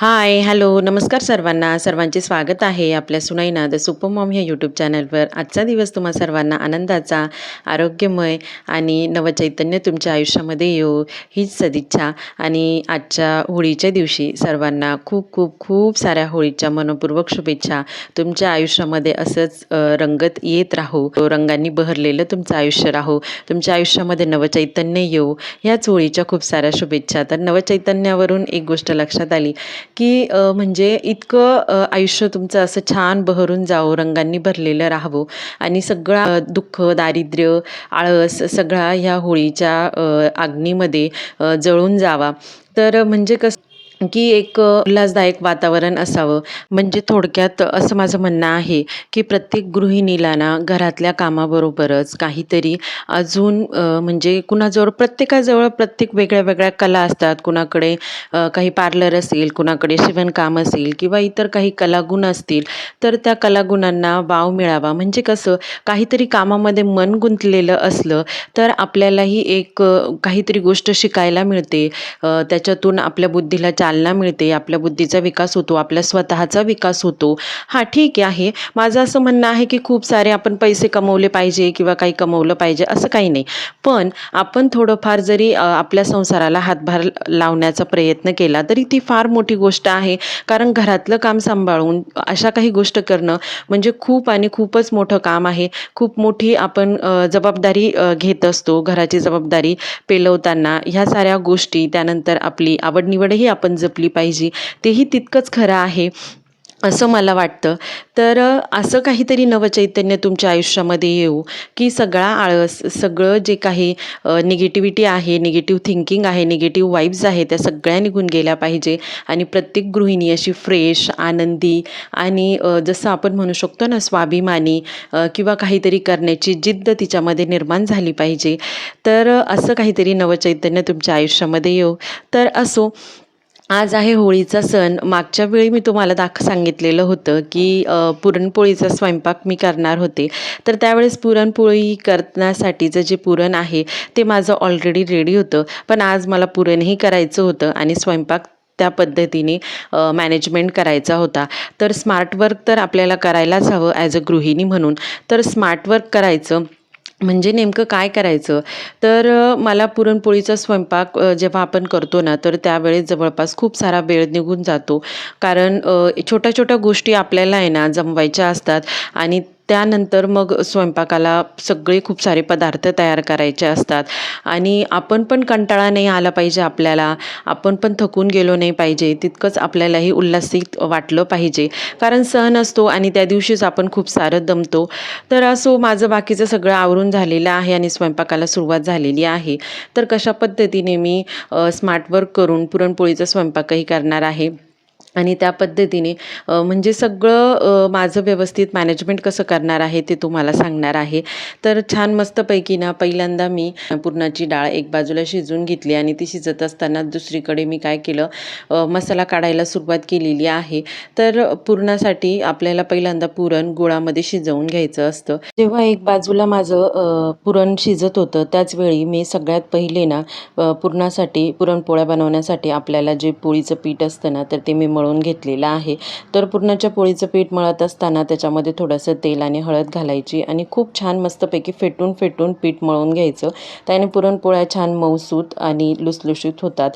हाय, hello, नमस्कार सर्वांना. सर्वांचे स्वागत आहे आपल्या सुनाईना द सुपमॉम या ह्या यूट्यूब चॅनलवर. आजचा दिवस तुम्हा सर्वांना आनंदाचा, आरोग्यमय आणि नवचैतन्य तुमच्या आयुष्यामध्ये येऊ हीच सदिच्छा आणि आजच्या होळीच्या दिवशी सर्वांना खूप खूप खूप साऱ्या होळीच्या मनपूर्वक शुभेच्छा. तुमच्या आयुष्यामध्ये असंच रंगत येत राहो, रंगांनी बहरलेलं तुमचं आयुष्य राहो, तुमच्या आयुष्यामध्ये नवचैतन्य येऊ ह्याच होळीच्या खूप साऱ्या शुभेच्छा. तर नवचैतन्यावरून एक गोष्ट लक्षात आली की म्हणजे इतकं आयुष्य तुमचं असं छान बहरून जावो, रंगांनी भरलेलं राहावं आणि सगळा दुःख, दारिद्र्य, आळस सगळा ह्या होळीच्या अ, अग्नीमध्ये जळून जावा. तर म्हणजे कसं की एक उल्हासदायक वातावरण असावं. म्हणजे थोडक्यात असं माझं म्हणणं आहे, की प्रत्येक गृहिणीला ना घरातल्या कामाबरोबरच काहीतरी अजून म्हणजे कुणाजवळ प्रत्येकाजवळ प्रत्येक वेगळ्या-वेगळ्या कला असतात. कुणाकडे काही पार्लर असेल, कुणाकडे शिवणकाम असेल किंवा इतर काही कलागुण असतील, तर त्या कलागुणांना वाव मिळावा. म्हणजे कसं काहीतरी कामामध्ये मन गुंतलेलं असलं, तर आपल्यालाही एक काहीतरी गोष्ट शिकायला मिळते. त्याच्यातून आपल्या बुद्धीला चालना मिळते, आपल्या बुद्धीचा विकास होतो, आपल्या स्वतःचा विकास होतो. हां, ठीक आहे. माझं असं म्हणणं आहे, की खूप सारे आपण पैसे कमवले पाहिजे किंवा काही कमवलं पाहिजे असं काही नाही. पण आपण थोडंफार जरी आपल्या संसाराला हातभार लावण्याचा प्रयत्न केला, तरी ती फार मोठी गोष्ट आहे. कारण घरातलं काम सांभाळून अशा काही गोष्ट करणं म्हणजे खूप आणि खूपच मोठं काम आहे. खूप मोठी आपण जबाबदारी घेत असतो. घराची जबाबदारी पेलवताना ह्या साऱ्या गोष्टी, त्यानंतर आपली आवड-निवडही आपण जपली पाहिजे. तेही तितकंच खरं आहे, असं मला वाटतं. तर असं काहीतरी नवचैतन्य तुमच्या आयुष्यामध्ये येऊ की सगळा आळस, सगळं जे काही निगेटिव्हिटी आहे, निगेटिव्ह थिंकिंग आहे, निगेटिव्ह वाईब्स आहे त्या सगळ्या निघून गेल्या पाहिजे आणि प्रत्येक गृहिणी अशी फ्रेश, आनंदी आणि जसं आपण म्हणू शकतो ना स्वाभिमानी किंवा काहीतरी करण्याची जिद्द तिच्यामध्ये निर्माण झाली पाहिजे. तर असं काहीतरी नवचैतन्य तुमच्या आयुष्यामध्ये येऊ तर असो, आज आहे होळीचा सण. मागच्या वेळी मी तुम्हाला दाख सांगितलेलं होतं, की पुरणपोळीचा स्वयंपाक मी करणार होते. तर त्यावेळेस पुरणपोळी करण्यासाठीचं जे पुरण आहे, ते माझं ऑलरेडी रेडी होतं. पण आज मला पुरणही करायचं होतं आणि स्वयंपाक त्या पद्धतीने मॅनेजमेंट करायचा होता. तर स्मार्ट वर्क तर आपल्याला करायलाच हवं ॲज अ गृहिणी म्हणून. तर स्मार्ट वर्क करायचं म्हणजे नेमकं काय करायचं? तर मला पुरणपोळीचा स्वयंपाक जेव्हा आपण करतो ना, तर त्यावेळेस जवळपास खूप सारा वेळ निघून जातो. कारण छोट्या-छोट्या गोष्टी आपल्याला आहे ना जमवायच्या असतात आणि त्यानंतर मग स्वयंपाकाला सगळे खूप सारे पदार्थ तयार करायचे असतात आणि आपण पण कंटाळा नाही आला पाहिजे आपल्याला. आपण पण थकून गेलो नाही पाहिजे. तितकंच आपल्यालाही उल्हासित वाटलं पाहिजे. कारण सण असतो आणि त्या दिवशीच आपण खूप सारं दमतो. तर असो माझं बाकीचं सगळं आवरून झालेलं आहे आणि स्वयंपाकाला सुरुवात झालेली आहे. तर कशा पद्धतीने मी स्मार्टवर्क स्मार्ट वर्क करून पुरणपोळीचा स्वयंपाकही करणार आहे आणि त्या पद्धतीने म्हणजे सगळं माझं व्यवस्थित मॅनेजमेंट कसं करणार आहे ते तुम्हाला सांगणार आहे. तर छान मस्तपैकी ना पहिल्यांदा मी पुरणाची डाळ एक बाजूला शिजवून घेतली आणि ती शिजत असताना दुसरीकडे मी काय केलं मसाला काढायला सुरुवात केलेली आहे. तर पुरणासाठी आपल्याला पहिल्यांदा पुरण गुळामध्ये शिजवून घ्यायचं असतं. जेव्हा एक बाजूला माझं पुरण शिजत होतं, त्याचवेळी मी सगळ्यात पहिले ना पुरणासाठी पुरणपोळ्या बनवण्यासाठी आपल्याला जे पोळीचं पीठ असतं ना, तर ते मी मळून घेतलेलं आहे. तर पुरणाच्या पोळीचं पीठ मळत असताना त्याच्यामध्ये थोडंसं तेल आणि हळद घालायची आणि खूप छान मस्तपैकी फेटून, फेटून पीठ मळून घ्यायचं. त्याने पुरणपोळ्या छान मऊसूत आणि लुसलुशीत होतात.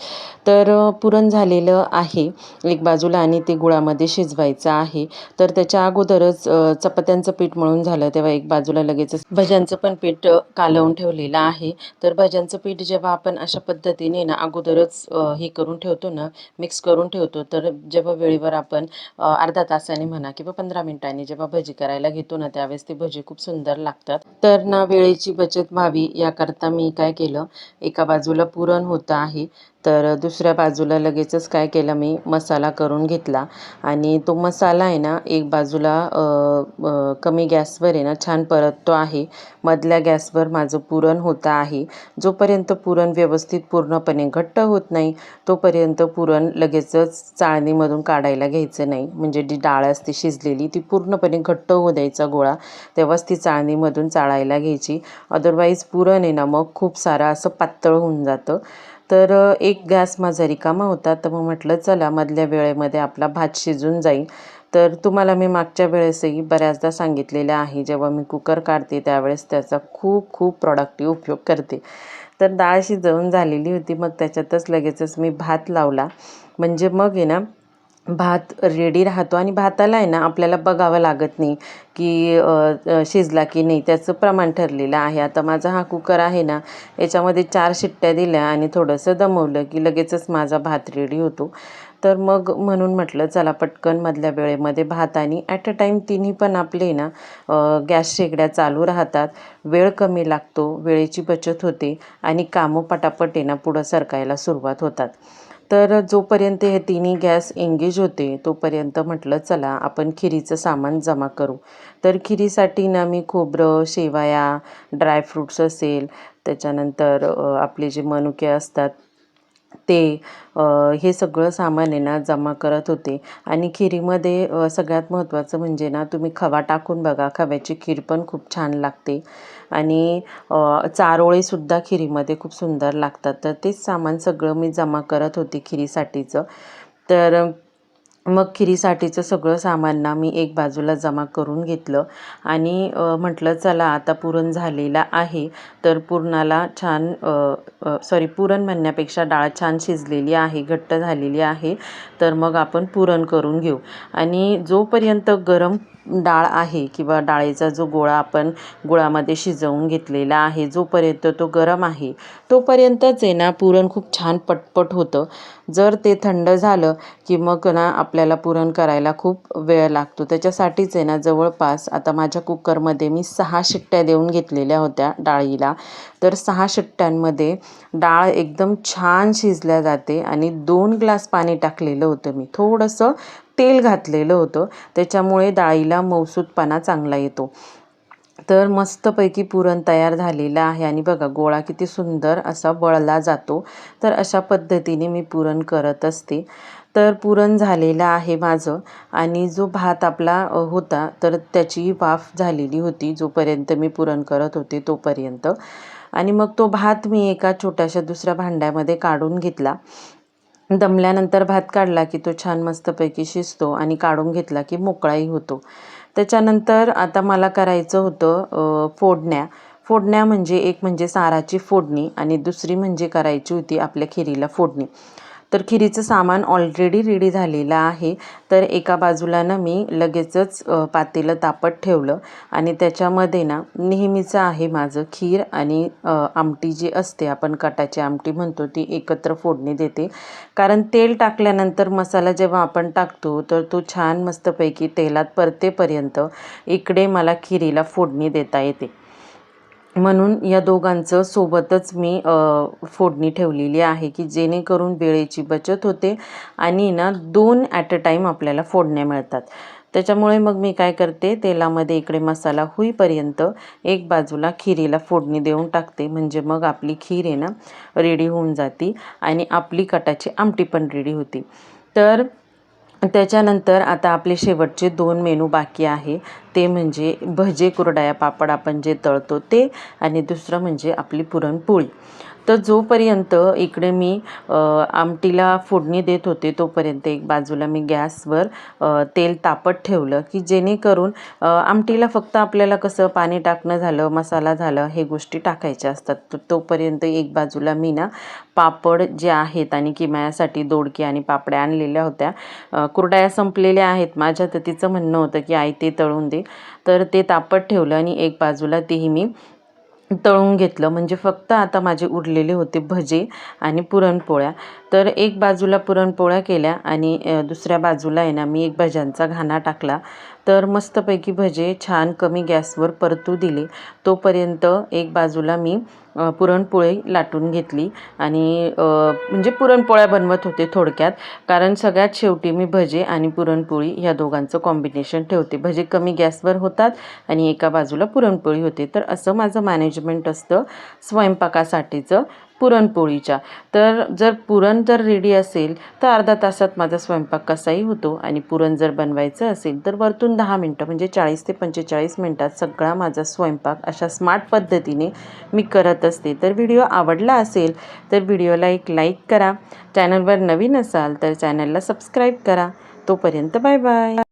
तर पुरण झालेलं आहे एक बाजूला आणि ते गुळामध्ये शिजवायचं आहे. तर त्याच्या अगोदरच चपात्यांचं पीठ मळून झालं, तेव्हा एक बाजूला लगेचच भज्यांचं पण पीठ कालवून ठेवलेलं आहे. तर भज्यांचं पीठ जेव्हा आपण अशा पद्धतीने ना अगोदरच हे करून ठेवतो ना, मिक्स करून ठेवतो, तर जेव्हा वेळेवर आपण अर्धा तासाने म्हणा किंवा 15 मिनिटांनी जेव्हा भजी करायला घेतो ना, त्यावेळेस ते भजी खूप सुंदर लागतात. तर ना वेळेची बचत व्हावी याकरता मी काय केलं, एका बाजूला पुरण होतं आहे, तर दुसऱ्या बाजूला लगेचच काय केलं मी मसाला करून घेतला आणि तो मसाला आहे ना एक बाजूला कमी गॅसवर आहे ना छान परततो आहे. मधल्या गॅसवर माझं पुरण होतं आहे. जोपर्यंत पुरण व्यवस्थित पूर्णपणे घट्ट होत नाही, तोपर्यंत पुरण लगेचच चाळणीमधून काढायला घ्यायचं नाही. म्हणजे जी डाळ असते शिजलेली ती पूर्णपणे घट्ट होऊ द्यायचा गोळा, तेव्हाच ती चाळणीमधून चाळायला घ्यायची. अदरवाईज पुरण आहे ना मग खूप सारं असं पातळ होऊन जातं. तर एक गॅस माझा रिकामा होता. तर मग म्हटलं चला मधल्या वेळेमध्ये आपला भात शिजून जाईल. तर तुम्हाला मी मागच्या वेळेसही बऱ्याचदा सांगितलेलं आहे जेव्हा मी कुकर काढते त्यावेळेस त्याचा खूप खूप प्रॉडक्टिव्ह उपयोग करते. तर डाळ शिजवून झालेली होती. मग त्याच्यातच लगेचच मी भात लावला. म्हणजे मग आहे ना भात रेडी राहतो आणि भाताला आहे ना आपल्याला बघावं लागत नाही की शिजला की नाही त्याचं प्रमाण ठरलेलं आहे. आता माझा हा कुकर आहे ना याच्यामध्ये चार शिट्ट्या दिल्या आणि थोडंसं दमवलं की लगेचच माझा भात रेडी होतो. तर मग म्हणून म्हटलं चला पटकन मधल्या वेळेमध्ये भात आणि ॲट अ टाईम तिन्ही पण आपले ना गॅस शेगड्या चालू राहतात. वेळ कमी लागतो वेळेची बचत होते आणि कामं पटापट आहे ना पुढं सरकायला सुरुवात होतात. तर जोपर्यंत हे तिन्ही गॅस एंगेज होते तोपर्यंत म्हटलं चला आपण खिरीचं सामान जमा करू. तर खिरीसाठी ना मी खोबरं शेवया ड्रायफ्रूट्स असेल त्याच्यानंतर आपले जे मनुके असतात ते हे सगळं सामान आहे ना जमा करत होते. आणि खिरीमध्ये सगळ्यात महत्त्वाचं म्हणजे ना तुम्ही खवा टाकून बघा. खव्याची खीर पण खूप छान लागते. आणि चारोळेसुद्धा खिरीमध्ये खूप सुंदर लागतात. तर तेच सामान सगळं मी जमा करत होते खिरीसाठीचं. तर मग खिरीसाठीचं सगळं सामान ना मी एक बाजूला जमा करून घेतलं आणि म्हटलं चला आता पुरण झालेला आहे. तर पुरणाला छान सॉरी पुरण म्हणण्यापेक्षा डाळ छान शिजलेली आहे घट्ट झालेली आहे. तर मग आपण पुरण करून घेऊ. आणि जोपर्यंत गरम डाळ आहे किंवा डाळीचा जो गोळा आपण गुळामध्ये शिजवून घेतलेला आहे जोपर्यंत तो गरम आहे तोपर्यंतच आहे ना पुरण खूप छान पटपट होतं. जर ते थंड झालं की मग ना आपल्याला पुरण करायला खूप वेळ लागतो. त्याच्यासाठीच आहे ना जवळपास आता माझ्या कुकरमध्ये मी सहा शिट्ट्या देऊन घेतलेल्या होत्या डाळीला. तर सहा शिट्ट्यांमध्ये डाळ एकदम छान शिजल्या जाते आणि दोन ग्लास पाणी टाकलेलं होतं मी. थोडंसं तेल घातलेलं होतं. त्याच्यामुळे डाळीला मौसूदपणा चांगला येतो. तर मस्तपैकी पुरण तयार झालेलं आहे आणि बघा गोळा किती सुंदर असा वळला जातो. तर अशा पद्धतीने मी पुरण करत असते. तर पुरण झालेलं आहे माझं आणि जो भात आपला होता तर त्याची वाफ झालेली होती जोपर्यंत मी पुरण करत होते तोपर्यंत. आणि मग तो भात मी एका छोट्याशा दुसऱ्या भांड्यामध्ये काढून घेतला. दमल्यानंतर भात काढला की तो छान मस्तपैकी शिजतो आणि काढून घेतला की मोकळाही होतो. त्याच्यानंतर आता मला करायचं होतं फोडण्या. फोडण्या म्हणजे एक म्हणजे साराची फोडणी आणि दुसरी म्हणजे करायची होती आपल्या खिरीला फोडणी. तर खिरीचं सामान ऑलरेडी रेडी झालेलं आहे. तर एका बाजूला ना मी लगेचच पातेलं तापत ठेवलं आणि त्याच्यामध्ये ना नेहमीचं आहे माझं खीर आणि आमटी जी असते आपण कटाची आमटी म्हणतो ती एकत्र फोडणी देते. कारण तेल टाकल्यानंतर मसाला जेव्हा आपण टाकतो तर तो छान मस्तपैकी तेलात परतेपर्यंत इकडे मला खिरीला फोडणी देता येते. म्हणून या दोघांचं सोबतच मी फोडणी ठेवलेली आहे की जेणेकरून वेळेची बचत होते आणि ना दोन ॲट अ टाईम आपल्याला फोडण्या मिळतात. त्याच्यामुळे मग मी काय करते तेलामध्ये इकडे मसाला होईपर्यंत एक बाजूला खिरीला फोडणी देऊन टाकते. म्हणजे मग आपली खीर आहे ना रेडी होऊन जाते आणि आपली कटाची आमटी पण रेडी होती. तर त्याच्यानंतर आता आपले शेवटचे दोन मेनू बाकी आहे. ते म्हणजे भजे कुरडया पापड आपण जे तळतो ते आणि दुसरं म्हणजे आपली पुरणपोळी. तर जोपर्यंत इकडे मी आमटीला फोडणी देत होते तोपर्यंत एक बाजूला मी गॅसवर तेल तापत ठेवलं की जेणेकरून आमटीला फक्त आपल्याला कसं पाणी टाकणं झालं मसाला झालं हे गोष्टी टाकायच्या असतात. तर तोपर्यंत एक बाजूला मी ना पापड जे आहेत आणि किमायासाठी दोडकी आणि पापड्या आणलेल्या होत्या अ, संपलेल्या आहेत. माझ्या तर तिचं म्हणणं होतं की आई ते तळून दे. तर ते तापत ठेवलं आणि एक बाजूला तेही मी तळून घेतलं. म्हणजे फक्त आता माझे उरलेले होते भजे आणि पुरणपोळ्या. तर एक बाजूला पुरणपोळ्या केल्या आणि दुसऱ्या बाजूला आहे ना मी एक भज्यांचा घाणा टाकला. तर मस्तपैकी भजे छान कमी गॅसवर परतू दिले. तोपर्यंत एक बाजूला मी पुरणपोळी लाटून घेतली आणि म्हणजे पुरणपोळ्या बनवत होते थोडक्यात. कारण सगळ्यात शेवटी मी भजे आणि पुरणपोळी ह्या दोघांचं कॉम्बिनेशन ठेवते. भजे कमी गॅसवर होतात आणि एका बाजूला पुरणपोळी होते. तर असं माझं मॅनेजमेंट असतं. स्वयंपाकासाठीचं. पुरणपोळीच्या. तर जर पुरण जर रेडी असेल तर अर्धा तासात माझा स्वयंपाक कसाही होतो आणि पुरण जर बनवायचं असेल तर वरतून दहा मिनटं म्हणजे चाळीस ते पंचेचाळीस मिनटात सगळा माझा स्वयंपाक अशा स्मार्ट पद्धतीने मी करत असते. तर व्हिडिओ आवडला असेल तर व्हिडिओला एक लाईक करा. चॅनलवर नवीन असाल तर चॅनलला सबस्क्राईब करा. तोपर्यंत बाय बाय.